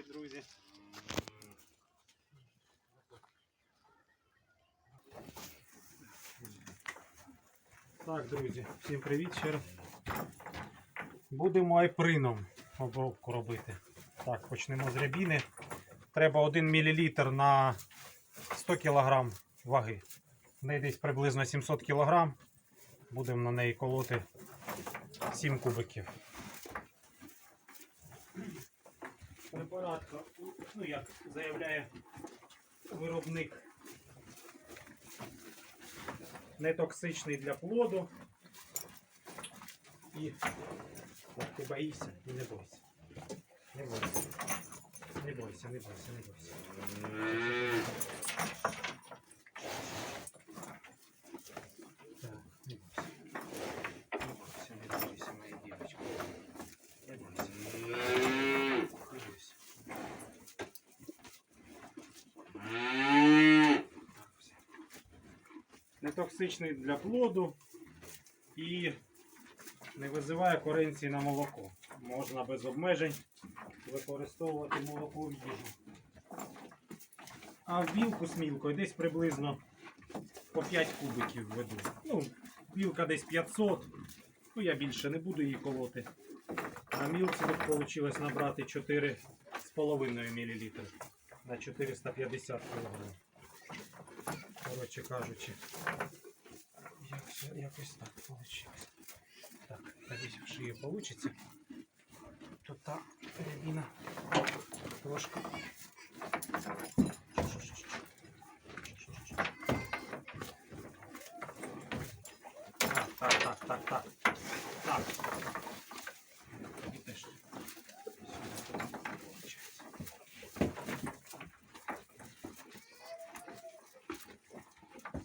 Привіт, друзі. Так, друзі, всім привіт ще раз. Будемо айприном обробку робити. Так, почнемо з рябіни. Треба 1 мл на 100 кг ваги. В неї десь приблизно 700 кг. Будемо на неї колоти 7 кубиків. Препарат, ну як заявляє виробник, нетоксичний для плоду. І так, ти боїшся і не бойся. Не бойся. Не бойся, не бойся, не бойся. Так, не бойся. Не бойся, не бойся, моя девочка. Не бойся. Не бойся. Так, все. Нетоксичний для плоду і не визиває коренції на молоко. Можна без обмежень використовувати молоко в їжу. А білку з мілкою десь приблизно по 5 кубиків веду. Ну, білка десь 500. Ну, я більше не буду її колоти. А мілці тут вийшло набрати 4,5 мл на 450 кг. Коротше кажучи, як, якось так вийшло. Так, надіюсь, що її вийде. Тут та рябіна трошки. Так, так, так, так, так. Так. І теж сюди получається.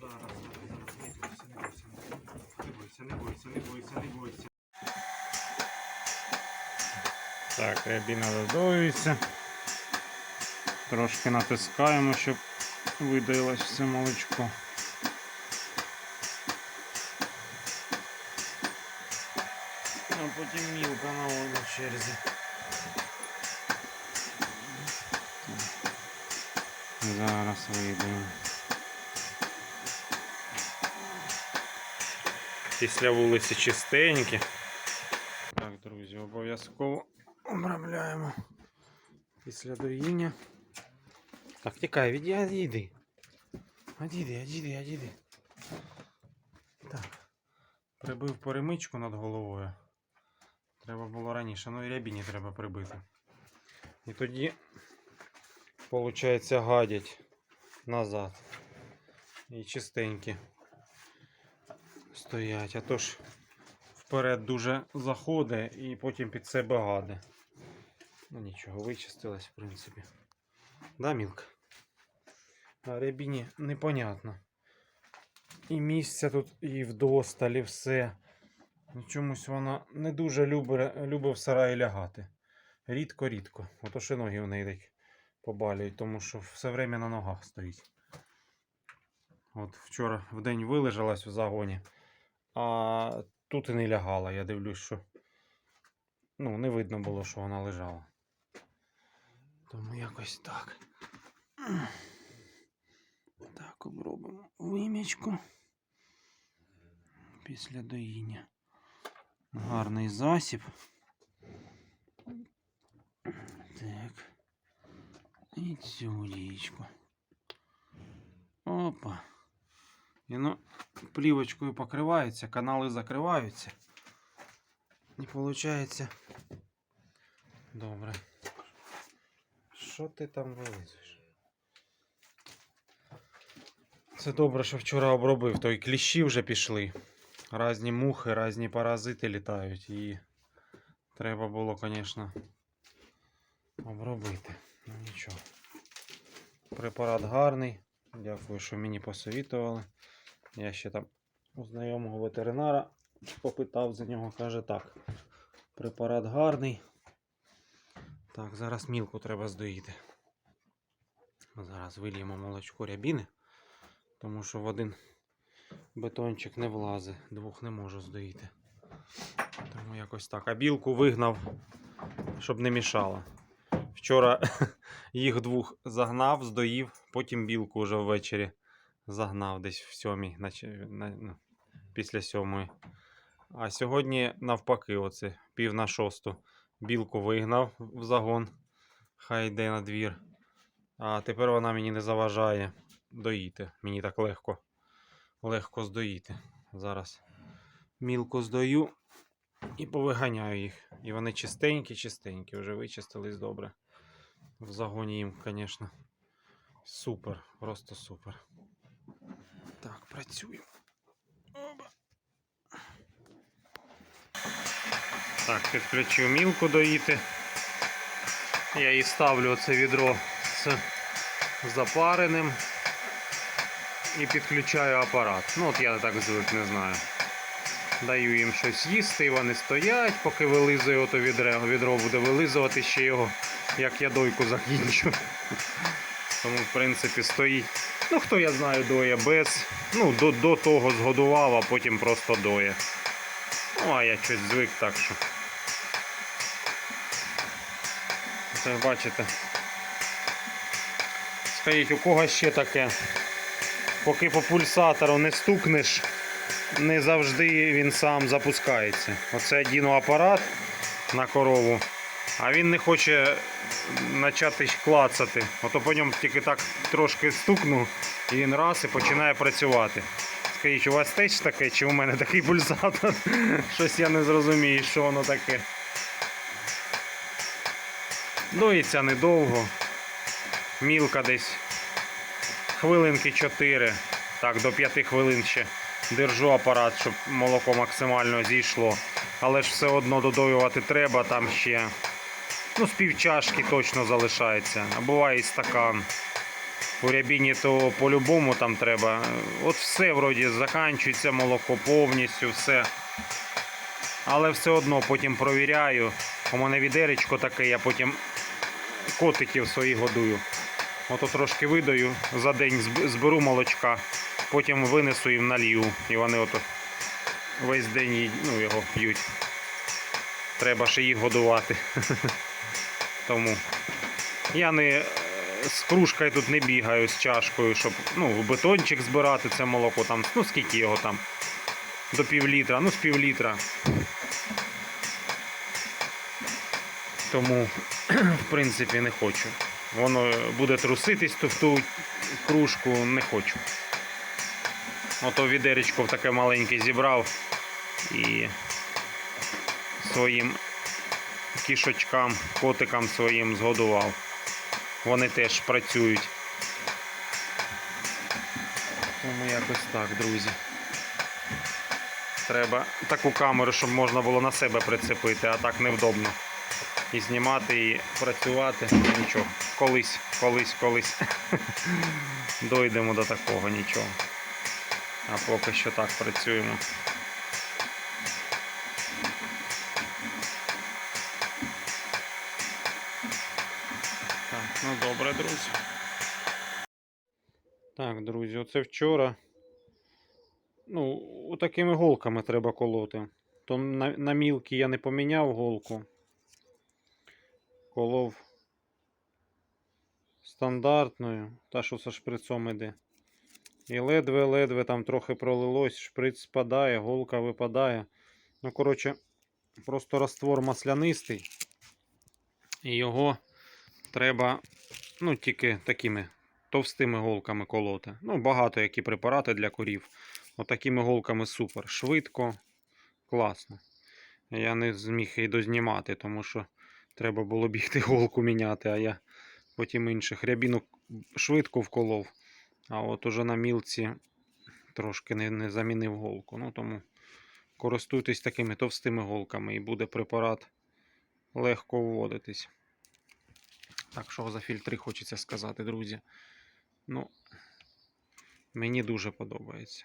Зараз, зараз, зараз, не бойся, не бойся. Так, рябіна додоюється. Трошки натискаємо, щоб видаїлось все молочко. А потім мілка на в черзі. Зараз вийдемо. Після вулиці чистенькі. Так, друзі, обов'язково обробляємо після доїння. Так, тікай, відійди, відійди. Одійди, одійди, одійди. Так. Прибив перемичку над головою. Треба було раніше, ну і рябіні треба прибити. І тоді, виходить, гадять назад. І чистенькі стоять. А то ж вперед дуже заходить і потім під себе гаде. Ну нічого, вичистилась, в принципі. Да, Мілка? А рябіні непонятно. І місця тут, і вдосталь, і все. Ну, Чомусь вона не дуже любить, любить в сараї лягати. Рідко-рідко. Ото ще ноги в неї так побалюють, тому що все время на ногах стоїть. От вчора в день вилежалась в загоні, а тут і не лягала. Я дивлюсь, що ну, не видно було, що вона лежала. Тому якось так. Так, обробимо вимічку після доїння. Гарний засіб. Так. І цю дієчку. Опа. І ну, плівочкою покривається, канали закриваються. І виходить. Добре. Що ти там вилазиш? Це добре, що вчора обробив, то і кліщі вже пішли. Разні мухи, різні паразити літають і треба було, звісно, обробити. Ну нічого. Препарат гарний. Дякую, що мені посовітували. Я ще там у знайомого ветеринара попитав за нього, каже так. Препарат гарний. Так, зараз мілку треба здоїти. Зараз вильємо молочко рябіни, тому що в один бетончик не влазить, двох не можу здоїти. Тому якось так. А білку вигнав, щоб не мішала. Вчора їх двох загнав, здоїв, потім білку вже ввечері загнав десь в сьомій, наче, на, ну, після сьомої. А сьогодні навпаки, оце пів на шосту. Білку вигнав в загон, хай йде на двір. А тепер вона мені не заважає доїти. Мені так легко. Легко здоїти. Зараз мілку здою і повиганяю їх. І вони чистенькі, чистенькі, вже вичистились добре. В загоні їм, звісно. Супер, просто супер. Працюємо. Оба. Так, підключив мілку доїти. Я їй ставлю оце відро з запареним і підключаю апарат. Ну, от я так звик, не знаю. Даю їм щось їсти, і вони стоять, поки вилизую ото відро. Відро буде вилизувати ще його, як я дойку закінчу. Тому, в принципі, стоїть. Ну, хто я знаю, доє без. Ну, до, до того згодував, а потім просто доє. Ну, а я щось звик так що. Це бачите. Скажіть, у кого ще таке? Поки по пульсатору не стукнеш, не завжди він сам запускається. Оце я діну апарат на корову, а він не хоче почати клацати. Ото по ньому тільки так трошки стукну, і він раз і починає працювати. Скажіть, у вас теж таке, чи у мене такий пульсатор? Щось я не зрозумію, що воно таке. Доїться недовго. Мілка десь хвилинки 4. Так, до 5 хвилин ще держу апарат, щоб молоко максимально зійшло. Але ж все одно додоювати треба, там ще ну, з півчашки точно залишається. А буває і стакан. У рябіні то по-любому там треба. От все вроді заканчується молоко повністю, все. Але все одно потім провіряю. У мене відеречко таке, я потім котиків своїх годую. Ото трошки видаю, за день зберу молочка, потім винесу їм налью. І вони ото весь день ну, його п'ють. Треба ще їх годувати. Тому я не е, з кружкою тут не бігаю з чашкою, щоб ну, в бетончик збирати це молоко. Там, ну скільки його там? До пів літра, ну з пів літра. Тому, в принципі, не хочу. Воно буде труситись то в ту кружку, не хочу. Ото відеречко таке маленьке зібрав і своїм кішочкам, котикам своїм згодував. Вони теж працюють. Тому якось так, друзі. Треба таку камеру, щоб можна було на себе прицепити, а так невдобно. І знімати, і працювати. Нічого. Колись, колись, колись. Дойдемо до такого нічого. А поки що так працюємо. Так, ну добре, друзі. Так, друзі, оце вчора. Ну, такими голками треба колоти. То на, на мілкі я не поміняв голку. Колов стандартною, та що со шприцом іде. І ледве-ледве там трохи пролилось, шприц спадає, голка випадає. Ну, коротше, просто раствор маслянистий. І його треба, ну, тільки такими товстими голками колоти. Ну, багато які препарати для корів. Отакими голками супер. Швидко, класно. Я не зміг і дознімати, тому що треба було бігти голку міняти, а я потім інших рябінок швидко вколов. А от уже на мілці трошки не, не замінив голку. Ну тому користуйтесь такими товстими голками і буде препарат легко вводитись. Так, що за фільтри хочеться сказати, друзі. Ну, мені дуже подобається.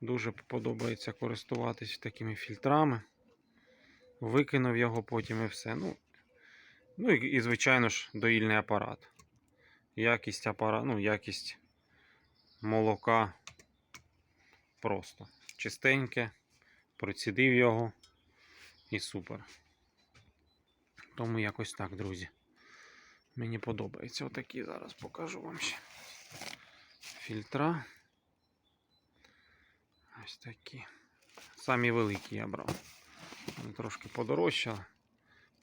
Дуже подобається користуватись такими фільтрами. Викинув його потім і все. Ну, ну і, і звичайно ж, доїльний апарат. Якість апарат, ну, якість молока просто чистеньке, процідив його і супер. Тому якось так, друзі. Мені подобається. Отакі зараз покажу вам ще. Фільтра. Ось такі. Самі великі я брав. Вони трошки подорожчали.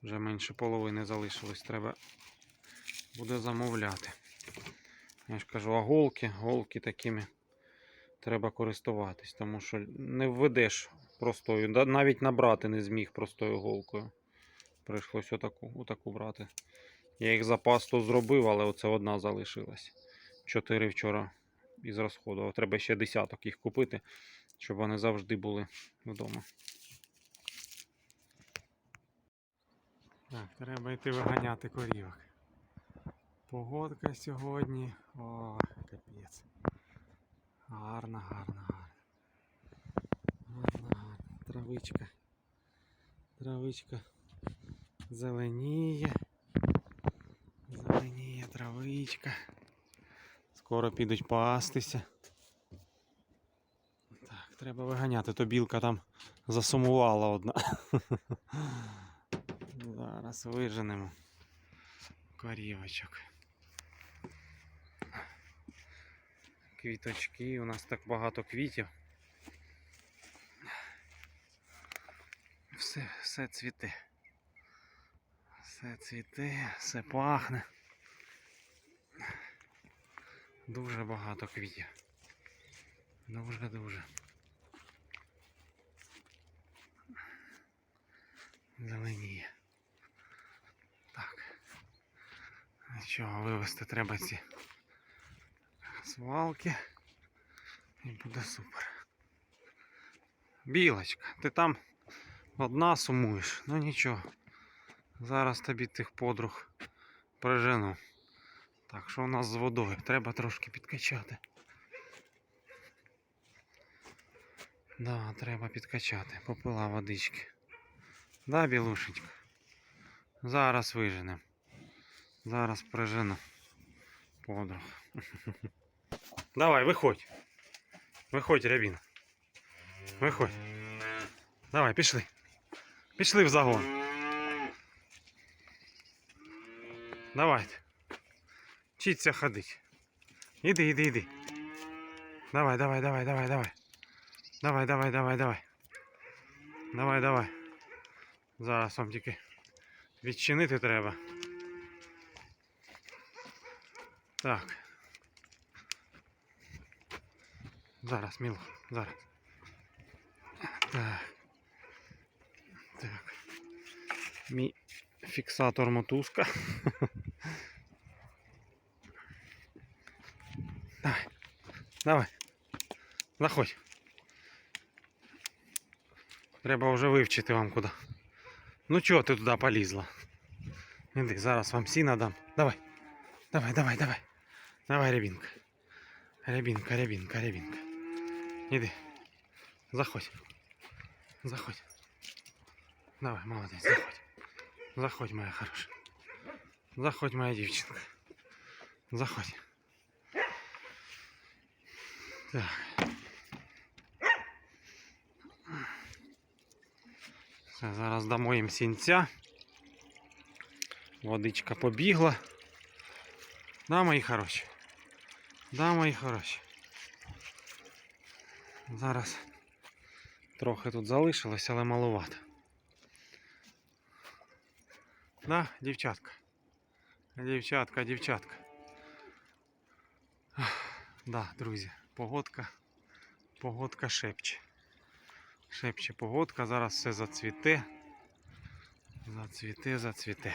Вже менше половини залишилось. Треба буде замовляти. Я ж кажу, а голки, голки такими треба користуватись, тому що не введеш простою. Навіть набрати не зміг простою голкою. Прийшлось отаку, отаку брати. Я їх запас то зробив, але оце одна залишилась. Чотири вчора із розходу. Треба ще десяток їх купити, щоб вони завжди були вдома. Так, треба йти виганяти корівок. Погодка сьогодні. О, капець. Гарна, гарна, гарна. Гарна, гарна. Травичка. Травичка зеленіє. Травичка. Скоро підуть пастися. Так, треба виганяти, то білка там засумувала одна. Зараз виженемо корівочок. Квіточки, у нас так багато квітів. Все, все цвіте. Все цвіте, все пахне. Дуже багато квітів. Дуже-дуже. Зеленіє. Так. Нічого, вивезти треба ці свалки. І буде супер. Білочка, ти там одна сумуєш, ну нічого. Зараз тобі тих подруг прижену. Так, що у нас з водою? Треба трошки підкачати. Да, треба підкачати. Попила водички. Да, білушечка? Зараз виженем. Зараз прижену подруг. Давай, виходь. Виходь, рябін. Виходь. Давай, пішли. Пішли в загон. Давайте. Вчіться ходить. Іди, іди, іди. Давай, давай, давай, давай, давай. Давай, давай, давай, давай. Давай, давай. Зараз вам тільки відчинити треба. Так. Зараз, міло, зараз. Так. Так. Мій фіксатор мотузка. Давай. Заходь. Треба вже вивчити вам куди. Ну чого ти туди полізла? Іди, зараз вам сіна дам. Давай. Давай, давай, давай. Давай, рябінка. Рябінка, рябінка, рябінка. Іди. Заходь. Заходь. Давай, молодець, заходь. Заходь, моя хороша. Заходь, моя дівчинка. Заходь. Так. Все, зараз дамо їм сінця. Водичка побігла. Да, мої хороші. Да, мої хороші. Зараз трохи тут залишилось, але маловато. Да, дівчатка. Дівчатка, дівчатка. Да, друзі, погодка. Погодка шепче. Шепче погодка, зараз все зацвіте. Зацвіте, зацвіте.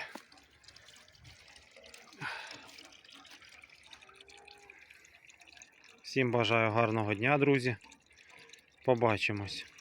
Всім бажаю гарного дня, друзі. Побачимось.